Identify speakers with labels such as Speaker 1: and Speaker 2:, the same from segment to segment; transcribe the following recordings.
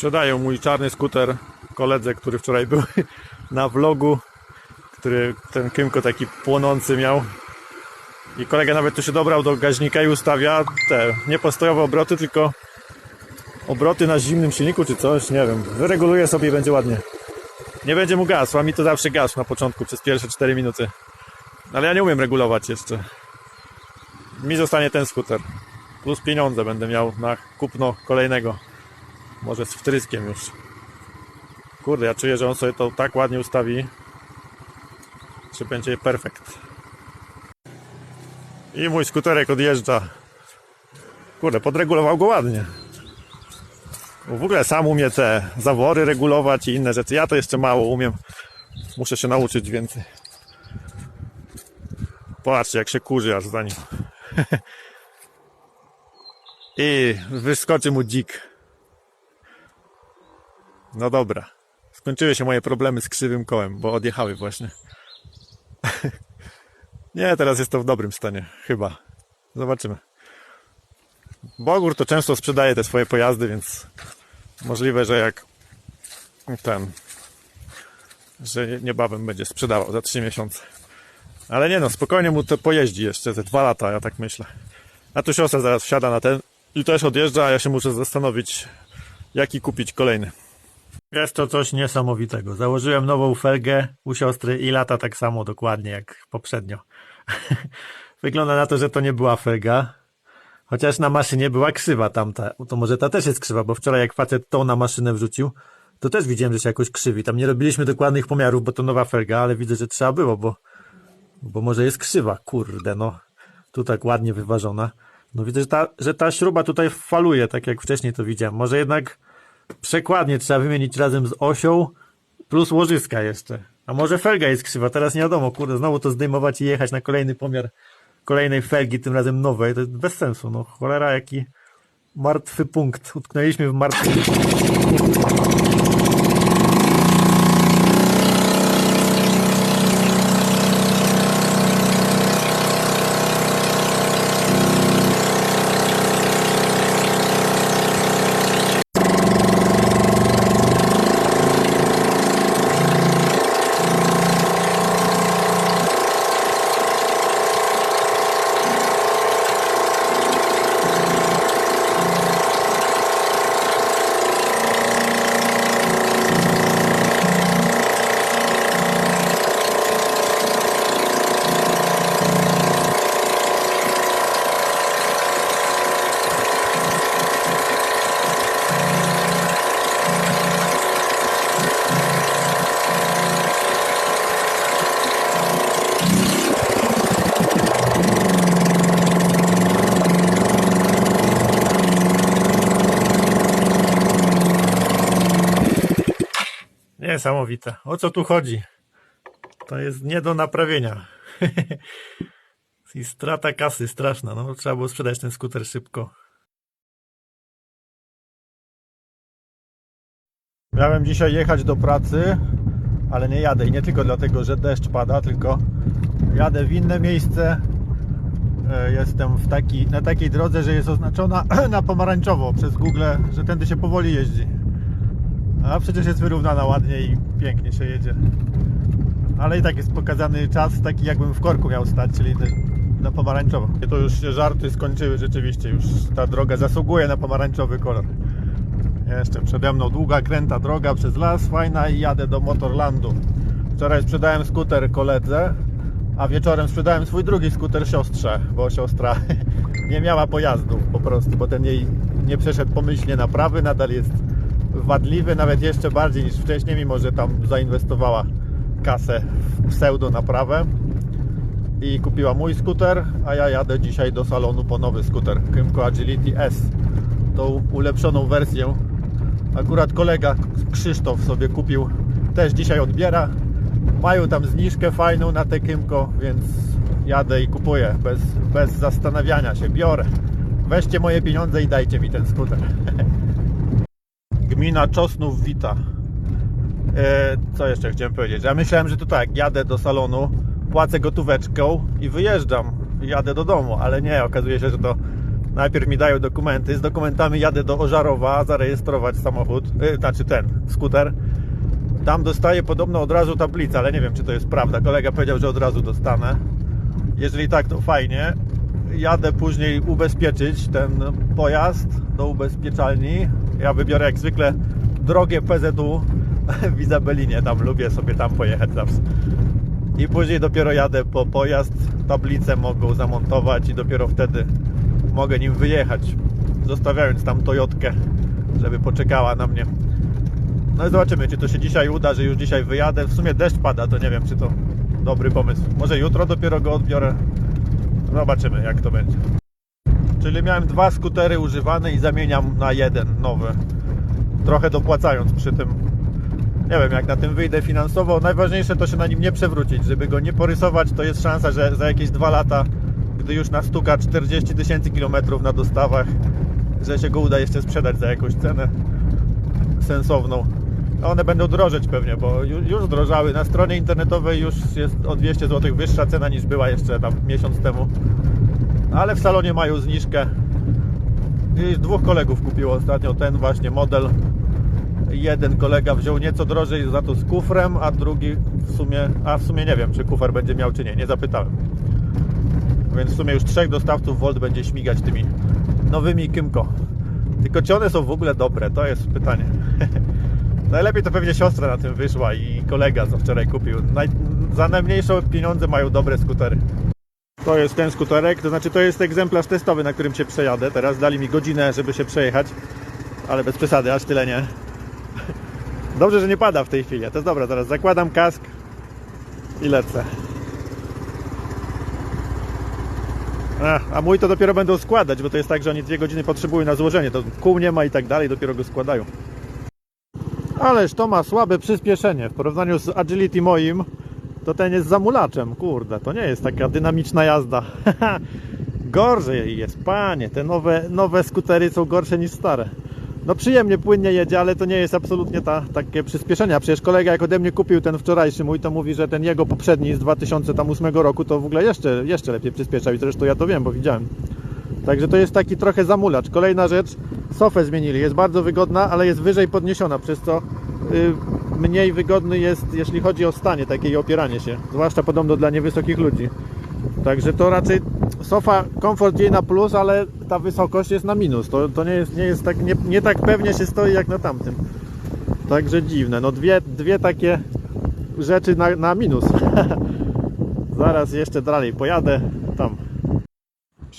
Speaker 1: Sprzedaję mój czarny skuter koledze, który wczoraj był na vlogu, który ten Kymko taki płonący miał. I kolega nawet tu się dobrał do gaźnika i ustawia te niepostojowe obroty, tylko obroty na zimnym silniku czy coś, nie wiem. Wyreguluje sobie i będzie ładnie. Nie będzie mu gasł, a mi to zawsze gasł na początku przez pierwsze 4 minuty. Ale ja nie umiem regulować jeszcze. Mi zostanie ten skuter. Plus pieniądze będę miał na kupno kolejnego. Może z wtryskiem już. Kurde, ja czuję, że on sobie to tak ładnie ustawi, że będzie perfekt. I mój skuterek odjeżdża. Kurde, podregulował go ładnie. W ogóle sam umie te zawory regulować i inne rzeczy. Ja to jeszcze mało umiem. Muszę się nauczyć więcej. Patrzcie, jak się kurzy aż za nim. I wyskoczy mu dzik. No dobra. Skończyły się moje problemy z krzywym kołem, bo odjechały właśnie. Nie, teraz jest to w dobrym stanie. Chyba. Zobaczymy. Bogur to często sprzedaje te swoje pojazdy, więc możliwe, że jak ten, że niebawem będzie sprzedawał za 3 miesiące. Ale nie no, spokojnie mu to pojeździ jeszcze te dwa lata, ja tak myślę. A tu siostra zaraz wsiada na ten i też odjeżdża, a ja się muszę zastanowić, jaki kupić kolejny. Jest to coś niesamowitego. Założyłem nową felgę u siostry i lata tak samo dokładnie jak poprzednio. Wygląda na to, że to nie była felga. Chociaż na maszynie była krzywa tamta. To może ta też jest krzywa, bo wczoraj jak facet tą na maszynę wrzucił, to też widziałem, że się jakoś krzywi. Tam nie robiliśmy dokładnych pomiarów, bo to nowa felga, ale widzę, że trzeba było, bo, bo może jest krzywa. Kurde, no. Tu tak ładnie wyważona. No widzę, że ta, że ta śruba tutaj faluje, tak jak wcześniej to widziałem. Może jednak przekładnie trzeba wymienić razem z osią plus łożyska jeszcze. A może felga jest krzywa, teraz nie wiadomo, kurde, znowu to zdejmować i jechać na kolejny pomiar kolejnej felgi, tym razem nowej, to jest bez sensu, no cholera, jaki martwy punkt. Utknęliśmy w martwym Niesamowite. O co tu chodzi? To jest nie do naprawienia. I strata kasy straszna. No, trzeba było sprzedać ten skuter szybko. Miałem dzisiaj jechać do pracy, ale nie jadę. I nie tylko dlatego, że deszcz pada, tylko jadę w inne miejsce. E, Jestem w taki, na takiej drodze, że jest oznaczona na pomarańczowo przez Google, że tędy się powoli jeździ. A przecież jest wyrównana ładnie i pięknie się jedzie. Ale i tak jest pokazany czas taki jakbym w korku miał stać, czyli na pomarańczowo. To już się żarty skończyły rzeczywiście, już ta droga zasługuje na pomarańczowy kolor. Jeszcze przede mną długa, kręta droga przez las, fajna i jadę do Motorlandu. Wczoraj sprzedałem skuter koledze, a wieczorem sprzedałem swój drugi skuter siostrze, bo siostra nie miała pojazdu po prostu, bo ten jej nie przeszedł pomyślnie naprawy, nadal jest wadliwy, nawet jeszcze bardziej niż wcześniej, mimo że tam zainwestowała kasę w pseudo naprawę i kupiła mój skuter, a ja jadę dzisiaj do salonu po nowy skuter Kymco Agility S. Tą ulepszoną wersję akurat kolega Krzysztof sobie kupił też dzisiaj odbiera. Mają tam zniżkę fajną na te Kymco więc jadę i kupuję bez, bez zastanawiania się, biorę. Weźcie moje pieniądze i dajcie mi ten skuter Gmina Czosnów Wita. E, co jeszcze chciałem powiedzieć? Ja myślałem, że to tak, jadę do salonu, płacę gotóweczką i wyjeżdżam. Jadę do domu, ale nie, okazuje się, że to Najpierw mi dają dokumenty, z dokumentami jadę do Ożarowa zarejestrować samochód, yy, znaczy ten, skuter. Tam dostaję podobno od razu tablicę, ale nie wiem czy to jest prawda. Kolega powiedział, że od razu dostanę. Jeżeli tak, to fajnie. Jadę później ubezpieczyć ten pojazd do ubezpieczalni. Ja wybiorę jak zwykle drogie PZU w Izabelinie. Tam lubię sobie tam pojechać zawsze. I później dopiero jadę po pojazd. Tablicę mogą zamontować i dopiero wtedy mogę nim wyjechać. Zostawiając tam Toyotkę, żeby poczekała na mnie. No i zobaczymy, czy to się dzisiaj uda, że już dzisiaj wyjadę. W sumie deszcz pada, to nie wiem, czy to dobry pomysł. Może jutro dopiero go odbiorę. Zobaczymy, jak to będzie. Czyli miałem dwa skutery używane i zamieniam na jeden nowy. Trochę dopłacając przy tym. Nie wiem, jak na tym wyjdę finansowo. Najważniejsze to się na nim nie przewrócić. Żeby go nie porysować, to jest szansa, że za jakieś dwa lata, gdy już nastuka 40 tysięcy kilometrów na dostawach, że się go uda jeszcze sprzedać za jakąś cenę sensowną. One będą drożeć pewnie, bo ju- już drożały. Na stronie internetowej już jest o 200 zł wyższa cena niż była jeszcze tam miesiąc temu. Ale w salonie mają zniżkę. I dwóch kolegów kupiło ostatnio ten właśnie model. Jeden kolega wziął nieco drożej za to z kufrem, a drugi w sumie, a w sumie nie wiem, czy kufer będzie miał, czy nie, nie zapytałem. Więc w sumie już trzech dostawców Volt będzie śmigać tymi nowymi Kymco. Tylko czy one są w ogóle dobre? To jest pytanie. Najlepiej to pewnie siostra na tym wyszła i kolega, co wczoraj kupił. Naj... Za najmniejsze pieniądze mają dobre skutery. To jest ten skuterek, to znaczy to jest egzemplarz testowy, na którym się przejadę. Teraz dali mi godzinę, żeby się przejechać, ale bez przesady, aż tyle nie. Dobrze, że nie pada w tej chwili. To jest dobra, teraz zakładam kask i lecę. Ach, a mój to dopiero będą składać, bo to jest tak, że oni dwie godziny potrzebują na złożenie. To kół nie ma i tak dalej, dopiero go składają. Ależ to ma słabe przyspieszenie. W porównaniu z agility moim, to ten jest zamulaczem. Kurde, to nie jest taka dynamiczna jazda. Gorzej jest, panie. Te nowe, nowe skutery są gorsze niż stare. No przyjemnie, płynnie jedzie, ale to nie jest absolutnie ta, takie przyspieszenie. A Przecież kolega jak ode mnie kupił ten wczorajszy mój, to mówi, że ten jego poprzedni z 2008 roku to w ogóle jeszcze, jeszcze lepiej przyspieszał i zresztą ja to wiem, bo widziałem. Także to jest taki trochę zamulacz. Kolejna rzecz, sofę zmienili. Jest bardzo wygodna, ale jest wyżej podniesiona, przez co y, mniej wygodny jest, jeśli chodzi o stanie takie i opieranie się. Zwłaszcza podobno dla niewysokich ludzi. Także to raczej sofa, komfort jej na plus, ale ta wysokość jest na minus. To, to nie jest, nie jest tak, nie, nie tak pewnie się stoi jak na tamtym. Także dziwne. No dwie, dwie takie rzeczy na, na minus. Zaraz jeszcze dalej pojadę.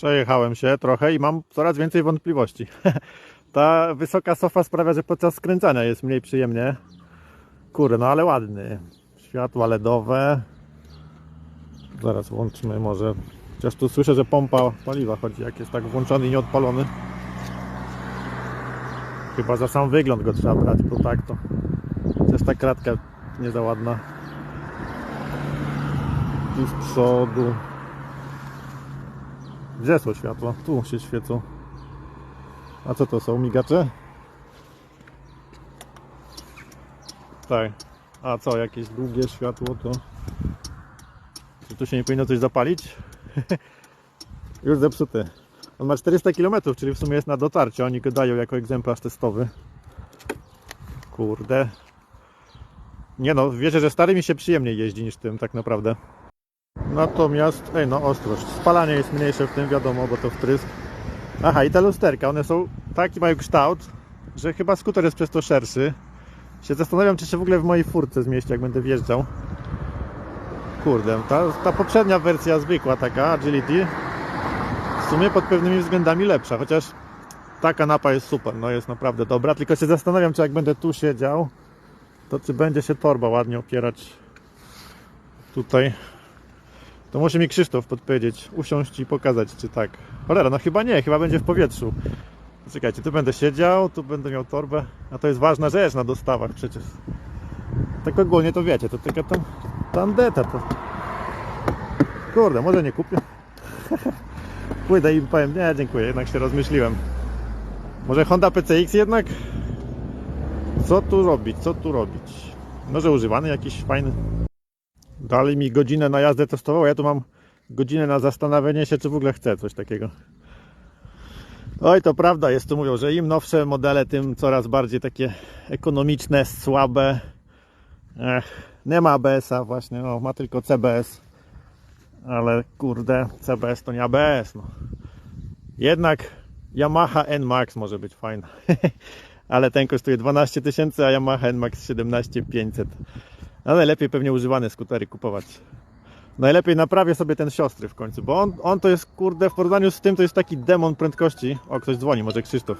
Speaker 1: Przejechałem się trochę i mam coraz więcej wątpliwości. Ta wysoka sofa sprawia, że podczas skręcania jest mniej przyjemnie. Kurde, no ale ładny. Światła LEDowe. Zaraz włączmy może. Chociaż tu słyszę, że pompa paliwa chodzi, jak jest tak włączony i nieodpalony. Chyba za sam wygląd go trzeba brać, bo tak to też ta kratka nie za ładna. Tu z przodu. Gdzie są światła? Tu się świecą. A co to są? Migacze? Tak. A co, jakieś długie światło to... Czy tu się nie powinno coś zapalić? Już zepsuty. On ma 400 km, czyli w sumie jest na dotarcie. Oni go dają jako egzemplarz testowy. Kurde. Nie no, wierzę, że stary mi się przyjemniej jeździ niż tym tak naprawdę. Natomiast, ej no ostrość. Spalanie jest mniejsze w tym, wiadomo, bo to wtrysk. Aha, i te lusterka, one są, taki mają kształt, że chyba skuter jest przez to szerszy. Się zastanawiam, czy się w ogóle w mojej furce zmieści, jak będę wjeżdżał. Kurde, ta, ta poprzednia wersja zwykła taka, Agility, w sumie pod pewnymi względami lepsza, chociaż ta kanapa jest super, no jest naprawdę dobra, tylko się zastanawiam, czy jak będę tu siedział, to czy będzie się torba ładnie opierać tutaj. To musi mi Krzysztof podpowiedzieć, usiąść i pokazać, czy tak. Cholera, no chyba nie, chyba będzie w powietrzu. Czekajcie, tu będę siedział, tu będę miał torbę, a to jest ważna rzecz na dostawach przecież. Tak ogólnie to wiecie, to tylko tam tandeta to. Kurde, może nie kupię. Pójdę i powiem, nie dziękuję, jednak się rozmyśliłem. Może Honda PCX jednak? Co tu robić, co tu robić? Może używany jakiś fajny? Dali mi godzinę na jazdę testową, ja tu mam godzinę na zastanawianie się, czy w ogóle chcę coś takiego. Oj, to prawda, jest tu mówią, że im nowsze modele, tym coraz bardziej takie ekonomiczne, słabe. Ech, nie ma ABS-a właśnie, o, ma tylko CBS. Ale kurde, CBS to nie ABS, no. Jednak Yamaha NMAX może być fajna. Ale ten kosztuje 12 tysięcy, a Yamaha NMAX 17 500. A najlepiej pewnie używane skutery kupować. Najlepiej naprawię sobie ten siostry w końcu, bo on, on to jest, kurde, w porównaniu z tym to jest taki demon prędkości. O, ktoś dzwoni, może Krzysztof.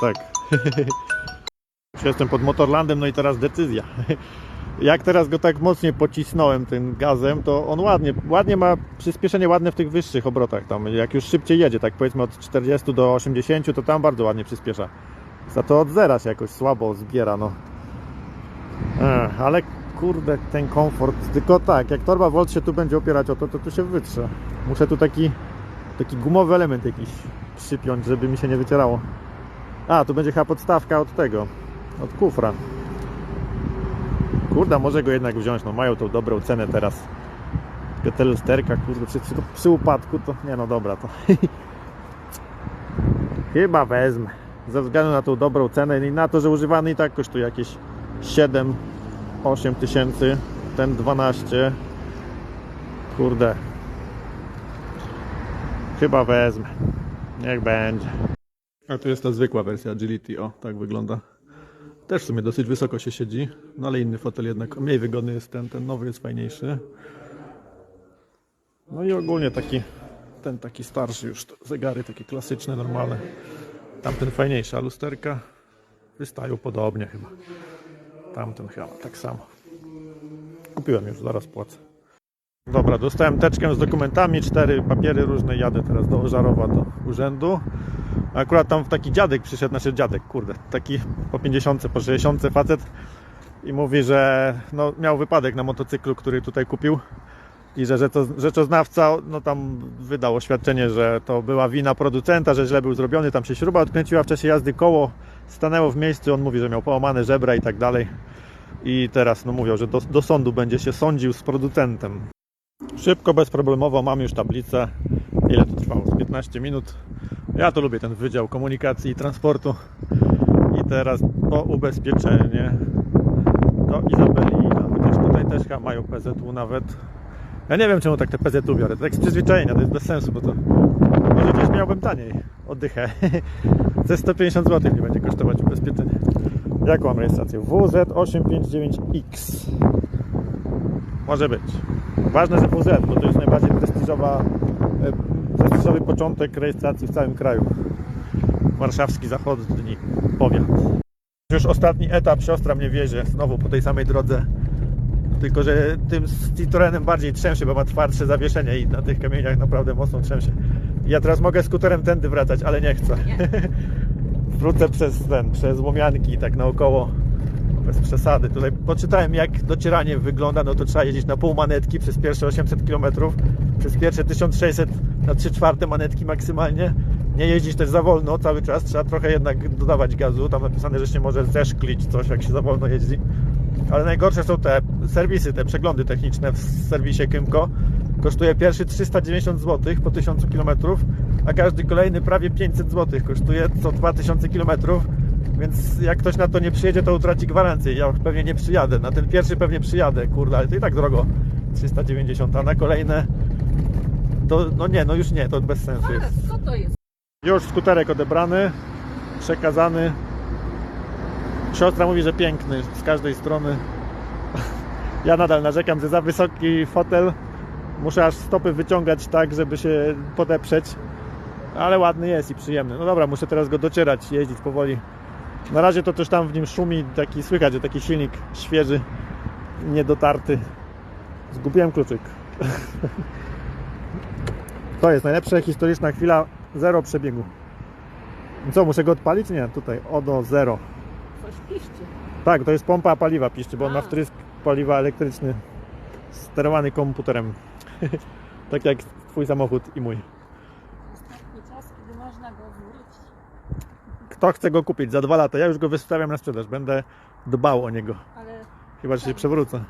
Speaker 1: Tak. Jestem pod Motorlandem, no i teraz decyzja. Jak teraz go tak mocniej pocisnąłem tym gazem, to on ładnie, ładnie ma przyspieszenie ładne w tych wyższych obrotach tam. Jak już szybciej jedzie, tak powiedzmy od 40 do 80, to tam bardzo ładnie przyspiesza. Za to od zera się jakoś słabo zbiera, no. Ech, ale kurde, ten komfort. Tylko tak, jak torba Volt się tu będzie opierać o to, to tu się wytrze. Muszę tu taki, taki gumowy element jakiś przypiąć, żeby mi się nie wycierało. A, tu będzie chyba podstawka od tego, od kufra. Kurde, może go jednak wziąć, no mają tą dobrą cenę teraz. Tylko te lusterka, kurde, przy, przy upadku to, nie no dobra, to chyba wezmę. Ze względu na tą dobrą cenę i na to, że używany i tak kosztuje jakieś 7 8 tysięcy, ten 12. Kurde. Chyba wezmę. Niech będzie. A tu jest ta zwykła wersja Agility. O, tak wygląda. Też w sumie dosyć wysoko się siedzi, no ale inny fotel jednak mniej wygodny jest ten, ten nowy jest fajniejszy. No i ogólnie taki, ten taki starszy już, zegary takie klasyczne, normalne. Tamten fajniejszy, a lusterka wystają podobnie chyba. Tamten chyba tak samo. Kupiłem już, zaraz płacę. Dobra, dostałem teczkę z dokumentami, cztery papiery różne, jadę teraz do Żarowa, do urzędu. Akurat tam taki dziadek przyszedł, znaczy dziadek, kurde, taki po 50, po 60 facet i mówi, że no, miał wypadek na motocyklu, który tutaj kupił i że rzeczo, rzeczoznawca no, tam wydał oświadczenie, że to była wina producenta, że źle był zrobiony, tam się śruba odkręciła w czasie jazdy, koło stanęło w miejscu, on mówi, że miał połamane żebra i tak dalej. I teraz no mówią, że do, do sądu będzie się sądził z producentem. Szybko, bezproblemowo, mam już tablicę. Ile to trwało? Z 15 minut. Ja to lubię ten wydział komunikacji i transportu. I teraz po ubezpieczenie do Izabelina. Chociaż tutaj też mają PZU nawet. Ja nie wiem czemu tak te PZU biorę. To tak z przyzwyczajenia, to jest bez sensu, bo to może gdzieś miałbym taniej oddychę. Ze 150 zł nie będzie kosztować ubezpieczenie. Jaką mam rejestrację? WZ859X. Może być. Ważne, że WZ, bo to jest najbardziej prestiżowa, e, prestiżowy początek rejestracji w całym kraju. Warszawski Zachodni powiat. Już ostatni etap, siostra mnie wiezie znowu po tej samej drodze. Tylko, że tym Citroenem bardziej trzęsie, bo ma twardsze zawieszenie i na tych kamieniach naprawdę mocno trzęsie. Ja teraz mogę skuterem tędy wracać, ale nie chcę. Wrócę przez ten, przez łomianki tak naokoło. Bez przesady. Tutaj poczytałem jak docieranie wygląda, no to trzeba jeździć na pół manetki przez pierwsze 800 km, przez pierwsze 1600 na 3 czwarte manetki maksymalnie. Nie jeździć też za wolno cały czas, trzeba trochę jednak dodawać gazu. Tam napisane, że się może zeszklić coś, jak się za wolno jeździ. Ale najgorsze są te serwisy, te przeglądy techniczne w serwisie Kymco. Kosztuje pierwszy 390 zł po 1000 km, a każdy kolejny prawie 500 zł. Kosztuje co 2000 km, więc jak ktoś na to nie przyjedzie, to utraci gwarancję. Ja pewnie nie przyjadę. Na ten pierwszy pewnie przyjadę, kurde, ale to i tak drogo. 390, a na kolejne to no nie, no już nie, to bez sensu jest? Już skuterek odebrany, przekazany. Siostra mówi, że piękny z każdej strony. Ja nadal narzekam, że za wysoki fotel. Muszę aż stopy wyciągać tak, żeby się podeprzeć. Ale ładny jest i przyjemny. No dobra, muszę teraz go docierać, jeździć powoli. Na razie to też tam w nim szumi, taki słychać, że taki silnik świeży, niedotarty. Zgubiłem kluczyk. To jest najlepsza historyczna chwila, zero przebiegu. Co, muszę go odpalić? Nie, tutaj ODO zero.
Speaker 2: Coś piszcie.
Speaker 1: Tak, to jest pompa paliwa piszczy, bo on ma wtrysk paliwa elektryczny sterowany komputerem. tak jak twój samochód i mój.
Speaker 2: Ostatni czas, kiedy można go zwrócić.
Speaker 1: Kto chce go kupić za dwa lata? Ja już go wystawiam na sprzedaż, będę dbał o niego.
Speaker 2: Ale
Speaker 1: Chyba, że się przewrócę.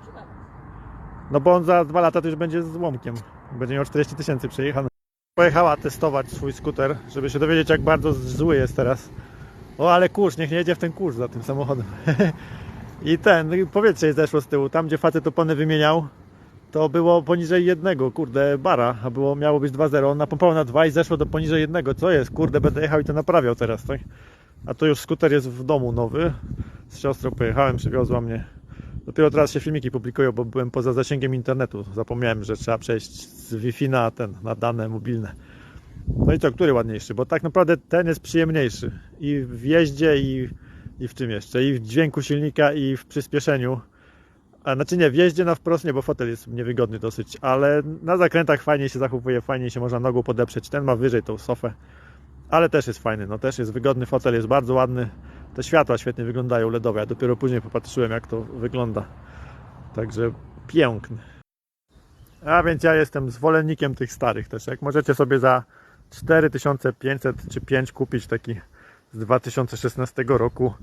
Speaker 1: No bo on za dwa lata to już będzie z łomkiem. Będzie miał 40 tysięcy przejechane. Pojechała testować swój skuter, żeby się dowiedzieć jak bardzo zły jest teraz. O, ale kurz, niech nie jedzie w ten kurz za tym samochodem. I ten, powietrze jej zeszło z tyłu. Tam, gdzie facet opony wymieniał, to było poniżej jednego, kurde, bara, a było, miało być 2.0. On napompował na 2 i zeszło do poniżej jednego. Co jest? Kurde, będę jechał i to naprawiał teraz, tak? A to już skuter jest w domu nowy. Z siostrą pojechałem, przywiozła mnie. Dopiero teraz się filmiki publikują, bo byłem poza zasięgiem internetu. Zapomniałem, że trzeba przejść z Wi-Fi na ten, na dane mobilne. No i co, który ładniejszy? Bo tak naprawdę ten jest przyjemniejszy. I w jeździe, i, i w czym jeszcze? I w dźwięku silnika, i w przyspieszeniu. A znaczy nie, w jeździe na wprost nie, bo fotel jest niewygodny dosyć, ale na zakrętach fajnie się zachowuje, fajnie się można nogą podeprzeć. Ten ma wyżej tą sofę, ale też jest fajny, no też jest wygodny, fotel jest bardzo ładny. Te światła świetnie wyglądają LEDowe, ja dopiero później popatrzyłem jak to wygląda. Także piękny. A więc ja jestem zwolennikiem tych starych też. Jak możecie sobie za 4500 czy 5 kupić taki z 2016 roku.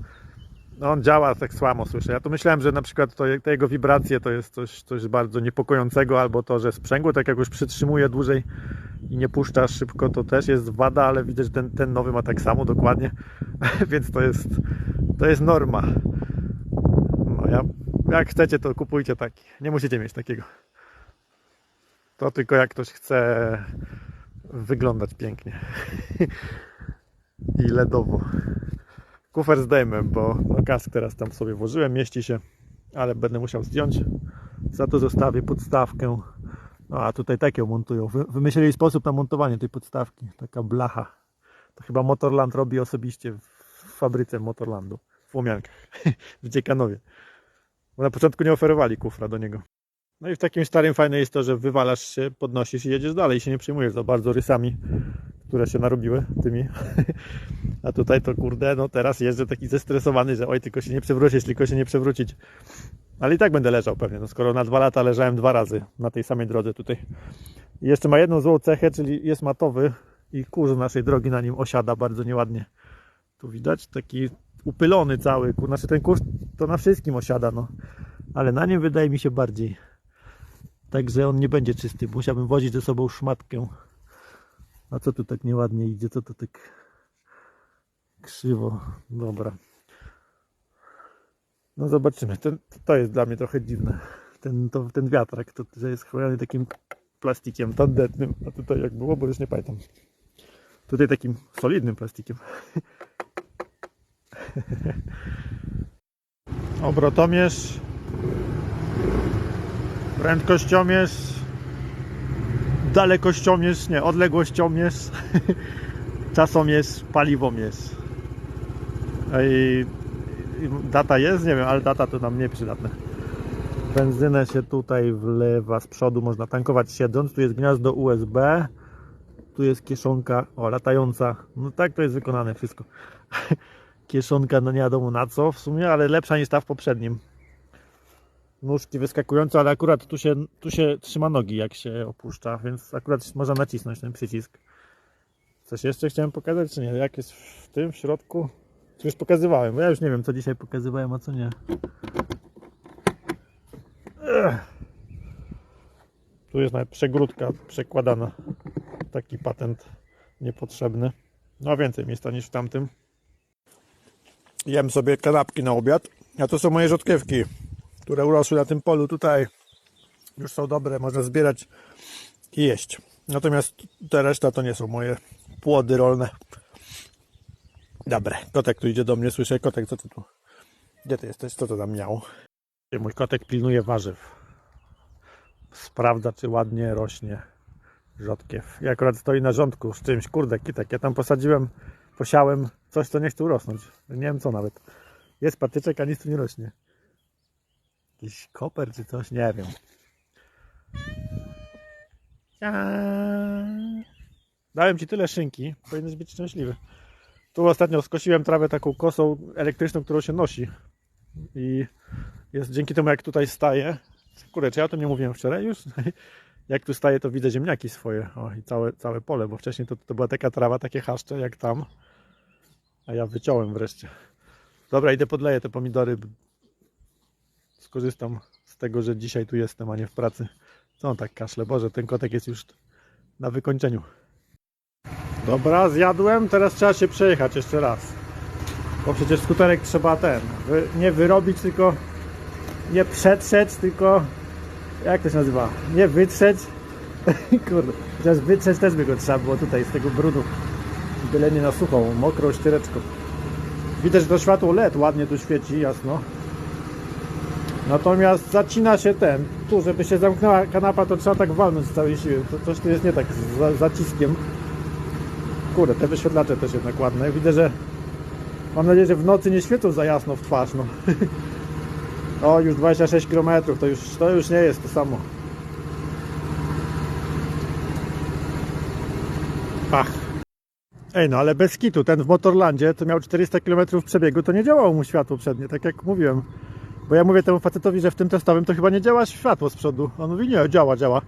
Speaker 1: No on działa tak słabo, słyszę. Ja to myślałem, że na przykład to, te jego wibracje to jest coś, coś bardzo niepokojącego, albo to, że sprzęgło tak jakoś przytrzymuje dłużej i nie puszcza szybko, to też jest wada, ale widzę, że ten, ten nowy ma tak samo dokładnie, więc to jest, to jest norma. No ja, jak chcecie, to kupujcie taki. Nie musicie mieć takiego. To tylko jak ktoś chce wyglądać pięknie i LEDowo. Kufer zdejmę, bo no kask teraz tam sobie włożyłem, mieści się, ale będę musiał zdjąć. Za to zostawię podstawkę. No a tutaj tak ją montują. Wy- Wymyślili sposób na montowanie tej podstawki. Taka blacha. To chyba Motorland robi osobiście w fabryce Motorlandu. W Łomiankach. w Dziekanowie. Bo na początku nie oferowali kufra do niego. No i w takim starym fajne jest to, że wywalasz się, podnosisz i jedziesz dalej. I się nie przejmujesz za bardzo rysami, które się narobiły tymi. A tutaj to kurde, no teraz jeżdżę taki zestresowany, że oj, tylko się nie przewrócić, tylko się nie przewrócić. Ale i tak będę leżał pewnie, no skoro na dwa lata leżałem dwa razy na tej samej drodze tutaj. I jeszcze ma jedną złą cechę, czyli jest matowy i kurz naszej drogi na nim osiada bardzo nieładnie. Tu widać taki upylony cały, znaczy ten kurz to na wszystkim osiada, no. Ale na nim wydaje mi się bardziej. Także on nie będzie czysty, musiałbym wozić ze sobą szmatkę. A co tu tak nieładnie idzie, co to tak krzywo. Dobra. No zobaczymy. Ten, to jest dla mnie trochę dziwne. Ten, to, ten wiatrak, to, że jest chroniony takim plastikiem tandetnym, a tutaj jak było, bo już nie pamiętam. Tutaj takim solidnym plastikiem. Obrotomierz. Prędkościomierz. Dalekościomierz, nie, odległościomierz. Czasomierz, paliwomierz. I i data jest? Nie wiem, ale data to nam nie przydatne. Benzynę się tutaj wlewa z przodu, można tankować siedząc. Tu jest gniazdo USB. Tu jest kieszonka, o latająca. No tak to jest wykonane wszystko. Kieszonka, no nie wiadomo na co w sumie, ale lepsza niż ta w poprzednim. Nóżki wyskakujące, ale akurat tu się, tu się trzyma nogi jak się opuszcza, więc akurat można nacisnąć ten przycisk. Coś jeszcze chciałem pokazać, czy nie? Jak jest w tym w środku? Czy już pokazywałem? Bo ja już nie wiem, co dzisiaj pokazywałem, a co nie. Ech. Tu jest nawet przegródka przekładana. Taki patent niepotrzebny. No więcej miejsca niż w tamtym. Jem sobie kanapki na obiad. A to są moje rzodkiewki, które urosły na tym polu tutaj. Już są dobre, można zbierać i jeść. Natomiast te reszta to nie są moje płody rolne. Dobra, kotek tu idzie do mnie, słyszę. Kotek, co ty tu? Gdzie ty jesteś? Co to tam miał? Mój kotek pilnuje warzyw. Sprawdza, czy ładnie rośnie rzodkiew. I akurat stoi na rządku z czymś. Kurde, kitek. Ja tam posadziłem, posiałem coś, co nie chce urosnąć. Nie wiem co nawet. Jest patyczek, a nic tu nie rośnie. Jakiś koper czy coś? Nie wiem. Dałem ci tyle szynki. Powinieneś być szczęśliwy. Tu ostatnio skosiłem trawę taką kosą elektryczną, którą się nosi. I jest dzięki temu, jak tutaj staję. Kurde, czy ja o tym nie mówiłem wczoraj już? Jak tu staję, to widzę ziemniaki swoje. O, i całe, całe pole, bo wcześniej to, to była taka trawa, takie chaszcze jak tam. A ja wyciąłem wreszcie. Dobra, idę podleję te pomidory. Skorzystam z tego, że dzisiaj tu jestem, a nie w pracy. Co on tak kaszle? Boże, ten kotek jest już na wykończeniu. Dobra, zjadłem, teraz trzeba się przejechać jeszcze raz. Bo przecież skuterek trzeba ten, wy, nie wyrobić, tylko nie przetrzeć, tylko jak to się nazywa? Nie wytrzeć. Kurde, chociaż wytrzeć też by go trzeba było tutaj z tego brudu. Byle nie na suchą, mokrą ściereczką. Widać, że to światło LED ładnie tu świeci, jasno. Natomiast zacina się ten, tu żeby się zamknęła kanapa, to trzeba tak walnąć z całej siły. To coś tu jest nie tak z za, zaciskiem. Kurde, te wyświetlacze też jednak ładne. Widzę, że mam nadzieję, że w nocy nie świecą za jasno w twarz. No. o, już 26 km, to już, to już nie jest to samo. Ach. Ej, no ale bez kitu, ten w Motorlandzie, co miał 400 km przebiegu, to nie działało mu światło przednie, tak jak mówiłem. Bo ja mówię temu facetowi, że w tym testowym to chyba nie działa światło z przodu. On mówi, nie, działa, działa.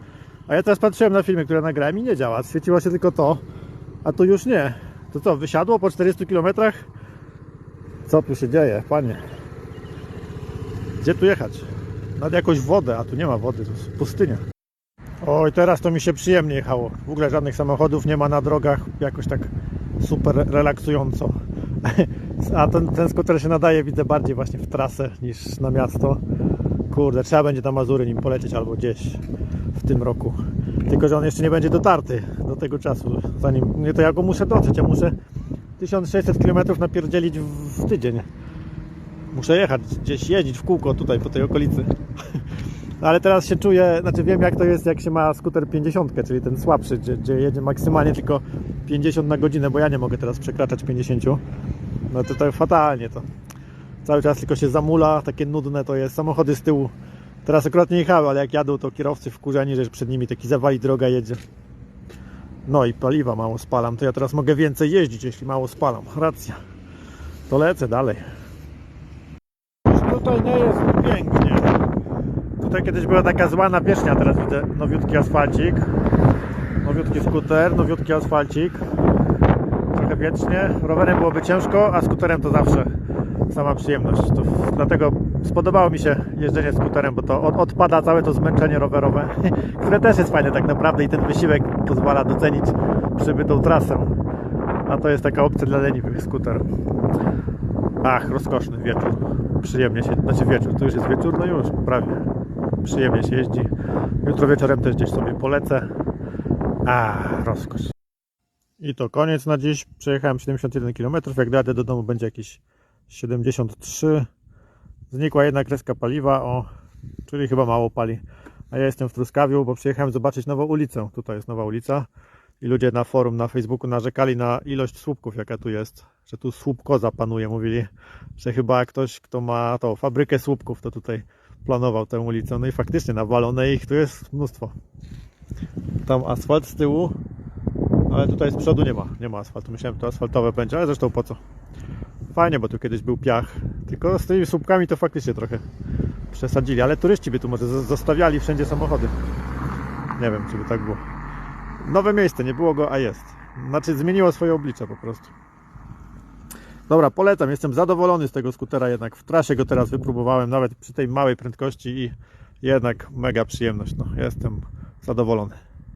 Speaker 1: A ja teraz patrzyłem na filmie, które nagrałem i nie działa. Świeciło się tylko to, a tu już nie. To co, wysiadło po 400 km? Co tu się dzieje, panie? Gdzie tu jechać? Nad jakąś wodę, a tu nie ma wody, to jest pustynia. Oj, teraz to mi się przyjemnie jechało. W ogóle żadnych samochodów nie ma na drogach, jakoś tak super relaksująco. A ten, ten skuter się nadaje, widzę, bardziej właśnie w trasę niż na miasto. Kurde, trzeba będzie na Mazury nim polecieć albo gdzieś w tym roku. Tylko, że on jeszcze nie będzie dotarty do tego czasu. Zanim, nie to ja go muszę dotrzeć, ja muszę 1600 km napierdzielić w, w tydzień. Muszę jechać, gdzieś jeździć w kółko tutaj po tej okolicy. Ale teraz się czuję, znaczy wiem jak to jest, jak się ma skuter 50, czyli ten słabszy, gdzie, gdzie jedzie maksymalnie tylko 50 na godzinę, bo ja nie mogę teraz przekraczać 50. No to to fatalnie to. Cały czas tylko się zamula, takie nudne to jest. Samochody z tyłu. Teraz akurat nie jechały, ale jak jadą, to kierowcy wkurzeni, że przed nimi taki zawali droga jedzie. No i paliwa mało spalam, to ja teraz mogę więcej jeździć, jeśli mało spalam. Racja. To lecę dalej. Już tutaj nie jest pięknie. Tutaj kiedyś była taka zła nawierzchnia, teraz widzę nowiutki asfalcik. Nowiutki skuter, nowiutki asfalcik. Trochę wiecznie. Rowerem byłoby ciężko, a skuterem to zawsze sama przyjemność. To dlatego spodobało mi się jeżdżenie skuterem, bo to od, odpada całe to zmęczenie rowerowe, które też jest fajne tak naprawdę i ten wysiłek pozwala docenić przybytą trasę. A to jest taka opcja dla leniwych skuter. Ach, rozkoszny wieczór. Przyjemnie się, znaczy wieczór, to już jest wieczór, no już, prawie. Przyjemnie się jeździ. Jutro wieczorem też gdzieś sobie polecę. A, rozkosz. I to koniec na dziś. Przejechałem 71 km. Jak dojadę do domu będzie jakieś 73. Znikła jedna kreska paliwa, o, czyli chyba mało pali. A ja jestem w Truskawiu, bo przyjechałem zobaczyć nową ulicę. Tutaj jest nowa ulica. I ludzie na forum na Facebooku narzekali na ilość słupków, jaka tu jest. Że tu słupkoza panuje. Mówili, że chyba ktoś, kto ma tą fabrykę słupków, to tutaj planował tę ulicę. No i faktycznie nawalone ich tu jest mnóstwo. Tam asfalt z tyłu, ale tutaj z przodu nie ma. Nie ma asfaltu. Myślałem, to asfaltowe będzie, ale zresztą po co? Fajnie, bo tu kiedyś był piach. Tylko z tymi słupkami to faktycznie trochę przesadzili, ale turyści by tu może zostawiali wszędzie samochody. Nie wiem, czy by tak było. Nowe miejsce, nie było go, a jest. Znaczy zmieniło swoje oblicze po prostu. Dobra, polecam. Jestem zadowolony z tego skutera jednak. W trasie go teraz wypróbowałem, nawet przy tej małej prędkości i jednak mega przyjemność. No, jestem zadowolony.